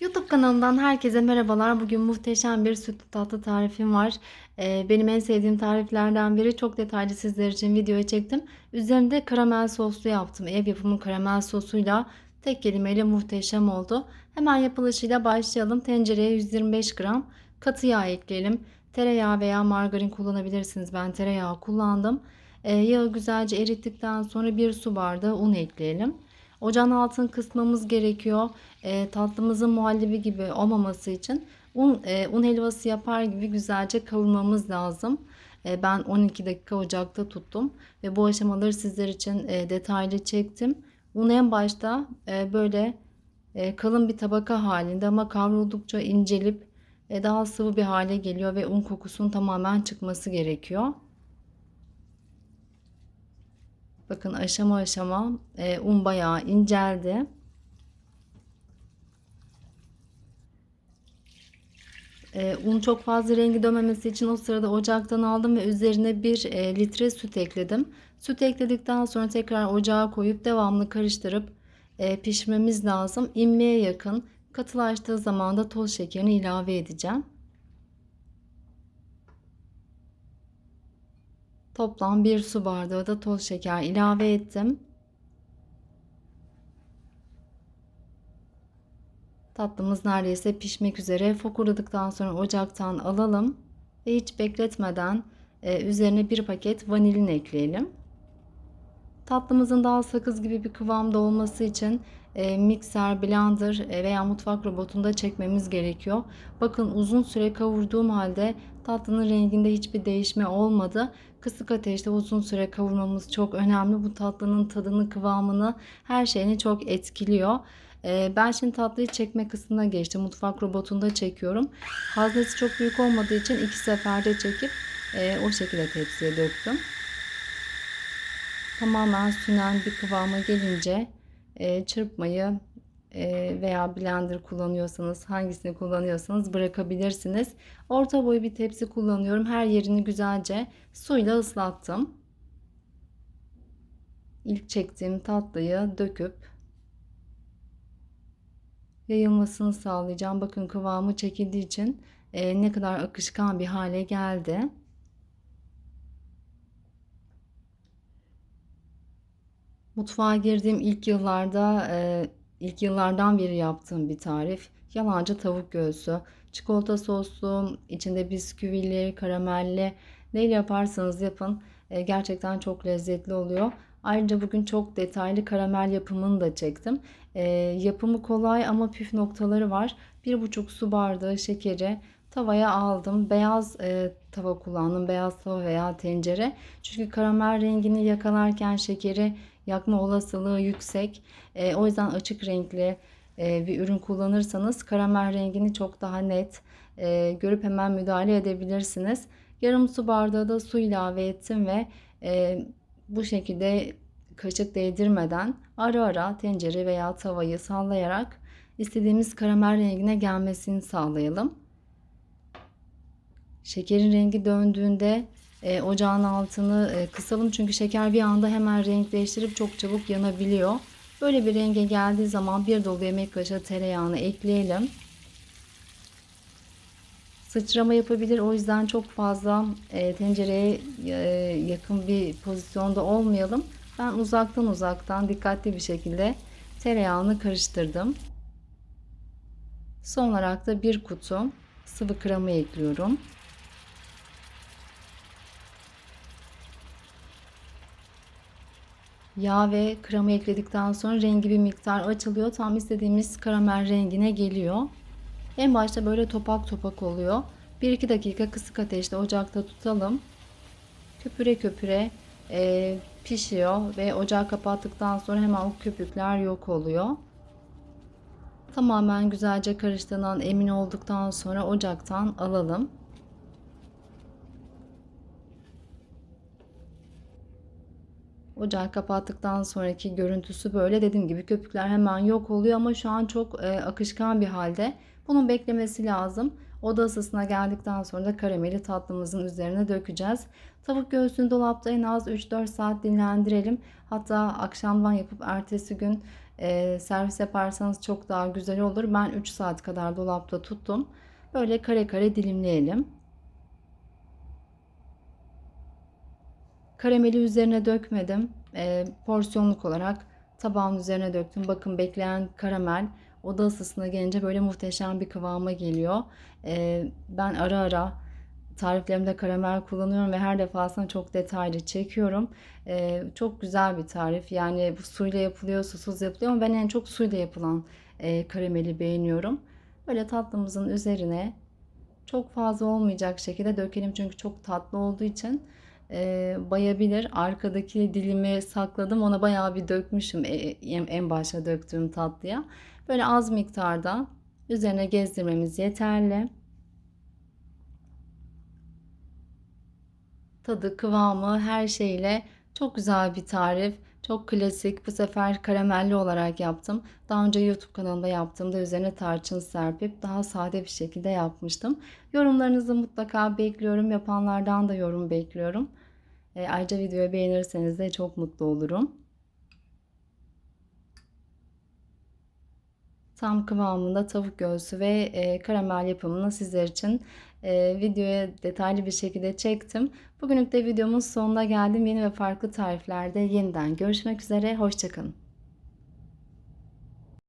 YouTube kanalımdan herkese merhabalar. Bugün muhteşem bir sütlü tatlı tarifim var. Ee, benim en sevdiğim tariflerden biri. Çok detaylı sizler için videoya çektim. Üzerinde karamel soslu yaptım. Ev yapımı karamel sosuyla tek kelimeyle muhteşem oldu. Hemen yapılışıyla başlayalım. Tencereye 125 gram katı yağ ekleyelim. Tereyağı veya margarin kullanabilirsiniz. Ben tereyağı kullandım. Ee, yağı güzelce erittikten sonra bir su bardağı un ekleyelim. Ocağın altını kısmamız gerekiyor. E, tatlımızın muhallebi gibi olmaması için un, e, un helvası yapar gibi güzelce kavurmamız lazım. E, ben 12 dakika ocakta tuttum ve bu aşamaları sizler için e, detaylı çektim. Un en başta e, böyle e, kalın bir tabaka halinde ama kavruldukça incelip e, daha sıvı bir hale geliyor ve un kokusunun tamamen çıkması gerekiyor. Bakın aşama aşama e, un bayağı inceldi. E, un çok fazla rengi dönmemesi için o sırada ocaktan aldım ve üzerine bir e, litre süt ekledim. Süt ekledikten sonra tekrar ocağa koyup devamlı karıştırıp e, pişirmemiz lazım. İnmeye yakın katılaştığı zaman da toz şekerini ilave edeceğim. Toplam bir su bardağı da toz şeker ilave ettim. Tatlımız neredeyse pişmek üzere. Fokurladıktan sonra ocaktan alalım ve hiç bekletmeden e, üzerine bir paket vanilin ekleyelim. Tatlımızın daha sakız gibi bir kıvamda olması için e, mikser, blender e, veya mutfak robotunda çekmemiz gerekiyor. Bakın uzun süre kavurduğum halde tatlının renginde hiçbir değişme olmadı. Kısık ateşte uzun süre kavurmamız çok önemli. Bu tatlının tadını, kıvamını, her şeyini çok etkiliyor. E, ben şimdi tatlıyı çekme kısmına geçtim. Mutfak robotunda çekiyorum. Haznesi çok büyük olmadığı için iki seferde çekip e, o şekilde tepsiye döktüm. Tamamen sünen bir kıvama gelince e, çırpmayı e, veya blender kullanıyorsanız hangisini kullanıyorsanız bırakabilirsiniz. Orta boy bir tepsi kullanıyorum. Her yerini güzelce suyla ıslattım. İlk çektiğim tatlıyı döküp yayılmasını sağlayacağım. Bakın kıvamı çekildiği için e, ne kadar akışkan bir hale geldi. Mutfağa girdiğim ilk yıllarda ilk yıllardan beri yaptığım bir tarif. Yalancı tavuk göğsü. Çikolata soslu, içinde bisküvili, karamelli. Neyle yaparsanız yapın. Gerçekten çok lezzetli oluyor. Ayrıca bugün çok detaylı karamel yapımını da çektim. E, yapımı kolay ama püf noktaları var. 1,5 su bardağı şekeri tavaya aldım. Beyaz e, tava kullandım. Beyaz tava veya tencere. Çünkü karamel rengini yakalarken şekeri yakma olasılığı yüksek. E, o yüzden açık renkli e, bir ürün kullanırsanız karamel rengini çok daha net e, görüp hemen müdahale edebilirsiniz. Yarım su bardağı da su ilave ettim ve e, bu şekilde kaşık değdirmeden ara ara tencere veya tavayı sallayarak istediğimiz karamel rengine gelmesini sağlayalım. Şekerin rengi döndüğünde e, ocağın altını e, kısalım çünkü şeker bir anda hemen renk değiştirip çok çabuk yanabiliyor. Böyle bir renge geldiği zaman bir dolu yemek kaşığı tereyağını ekleyelim. Sıçrama yapabilir o yüzden çok fazla e, tencereye e, yakın bir pozisyonda olmayalım. Ben uzaktan uzaktan dikkatli bir şekilde tereyağını karıştırdım. Son olarak da bir kutu sıvı krema ekliyorum. Yağ ve krema ekledikten sonra rengi bir miktar açılıyor. Tam istediğimiz karamel rengine geliyor. En başta böyle topak topak oluyor. 1-2 dakika kısık ateşte ocakta tutalım. Köpüre köpüre e, pişiyor ve ocağı kapattıktan sonra hemen o köpükler yok oluyor. Tamamen güzelce karıştığından emin olduktan sonra ocaktan alalım. Ocağı kapattıktan sonraki görüntüsü böyle dediğim gibi köpükler hemen yok oluyor ama şu an çok e, akışkan bir halde. Bunun beklemesi lazım. Oda ısısına geldikten sonra da karameli tatlımızın üzerine dökeceğiz. Tavuk göğsünü dolapta en az 3-4 saat dinlendirelim. Hatta akşamdan yapıp ertesi gün Ee, servis yaparsanız çok daha güzel olur. Ben 3 saat kadar dolapta tuttum. Böyle kare kare dilimleyelim. Karameli üzerine dökmedim. Ee, porsiyonluk olarak tabağın üzerine döktüm. Bakın bekleyen karamel oda ısısına gelince böyle muhteşem bir kıvama geliyor. Ee, ben ara ara tariflerimde karamel kullanıyorum ve her defasında çok detaylı çekiyorum. Ee, çok güzel bir tarif. Yani bu suyla yapılıyor, susuz yapılıyor ama ben en çok suyla yapılan e, karameli beğeniyorum. Böyle tatlımızın üzerine çok fazla olmayacak şekilde dökelim çünkü çok tatlı olduğu için e, bayabilir. Arkadaki dilimi sakladım. Ona bayağı bir dökmüşüm e, en, en başta döktüğüm tatlıya. Böyle az miktarda üzerine gezdirmemiz yeterli. Tadı, kıvamı, her şeyle çok güzel bir tarif. Çok klasik. Bu sefer karamelli olarak yaptım. Daha önce YouTube kanalımda yaptığımda üzerine tarçın serpip daha sade bir şekilde yapmıştım. Yorumlarınızı mutlaka bekliyorum. Yapanlardan da yorum bekliyorum. E, ayrıca videoyu beğenirseniz de çok mutlu olurum. Tam kıvamında tavuk göğsü ve e, karamel yapımını sizler için e, videoya detaylı bir şekilde çektim. Bugünlük de videomun sonuna geldim. Yeni ve farklı tariflerde yeniden görüşmek üzere. Hoşçakalın.